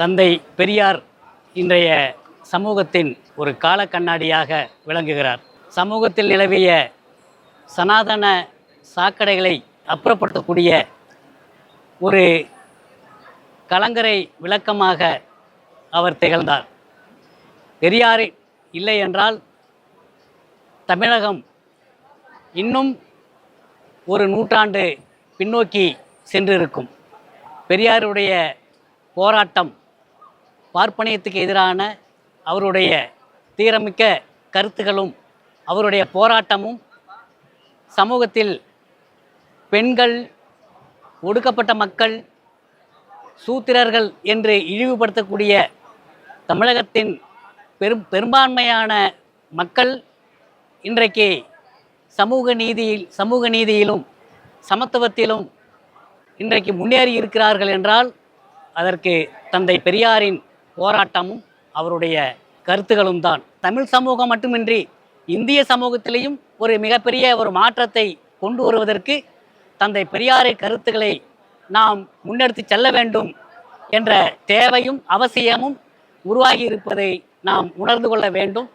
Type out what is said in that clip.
தந்தை பெரியார் இன்றைய சமூகத்தின் ஒரு கால கண்ணாடியாக விளங்குகிறார். சமூகத்தில் நிலவிய சனாதன சாக்கடைகளை அப்புறப்படுத்தக்கூடிய ஒரு கலங்கரை விளக்கமாக அவர் திகழ்ந்தார். பெரியார் இல்லை என்றால் தமிழகம் இன்னும் ஒரு நூற்றாண்டு பின்னோக்கி சென்றிருக்கும். பெரியாருடைய போராட்டம் பார்ப்பனியத்துக்கு எதிரான அவருடைய தீரமிக்க கருத்துகளும் அவருடைய போராட்டமும் சமூகத்தில் பெண்கள் ஒடுக்கப்பட்ட மக்கள் சூத்திரர்கள் என்று இழிவுபடுத்தக்கூடிய தமிழகத்தின் பெரும் பெரும்பான்மையான மக்கள் இன்றைக்கு சமூக நீதியில் சமூக நீதியிலும் சமத்துவத்திலும் இன்றைக்கு முன்னேறி இருக்கிறார்கள் என்றால் அதற்கு தந்தை பெரியாரின் போராட்டமும் அவருடைய கருத்துகளும் தான். தமிழ் சமூகம் மட்டுமின்றி இந்திய சமூகத்திலேயும் ஒரு மிகப்பெரிய ஒரு மாற்றத்தை கொண்டு வருவதற்கு தந்தை பெரியாரை கருத்துக்களை நாம் முன்னெடுத்து செல்ல வேண்டும் என்ற தேவையும் அவசியமும் உருவாகி இருப்பதை நாம் உணர்ந்து கொள்ள வேண்டும்.